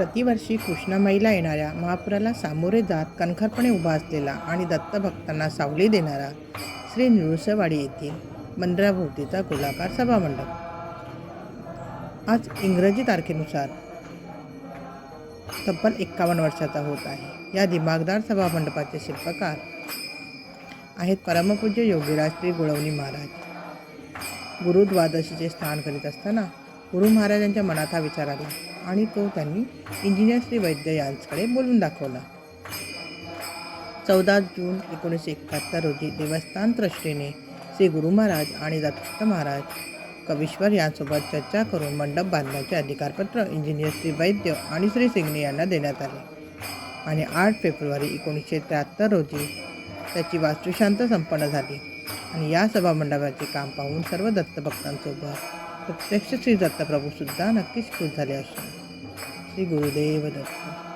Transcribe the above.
प्रतिवर्षी कृष्णामाईला येणाऱ्या महापुराला सामोरे जात कणखरपणे उभा असलेला आणि दत्तभक्तांना सावली देणारा श्री निळुसवाडी येथील मंदिराभोवतीचा गोलाकार सभामंडप. आज इंग्रजी तारखेनुसार तब्बल एक्कावन्न वर्षाचा होत आहे. या दिमागदार सभामंडपाचे शिल्पकार आहेत परमपूज्य योगीराज श्री गुळवणी महाराज. गुरु द्वादशीचे स्नान करीत असताना गुरु महाराजांच्या मनात हा विचार आला आणि तो त्यांनी इंजिनियर श्री वैद्य यांच्याकडे बोलून दाखवला. चौदा जून एकोणीसशे एकाहत्तर रोजी देवस्थान ट्रस्टीने श्री गुरु महाराज आणि दत्त महाराज कवीश्वर यांसोबत चर्चा करून मंडप बांधण्याचे अधिकारपत्र इंजिनियर श्री वैद्य आणि श्री सिंगणे यांना देण्यात आले. आणि आठ फेब्रुवारी एकोणीसशे त्र्याहत्तर रोजी त्याची वास्तुशांत संपन्न झाली. आणि या सभामंडपाचे काम पाहून सर्व दत्तभक्तांसोबत प्रत्यक्ष श्री दत्तप्रभूसुद्धा नक्कीच खुश झाले असणार श्री गुरुदेव दत्त.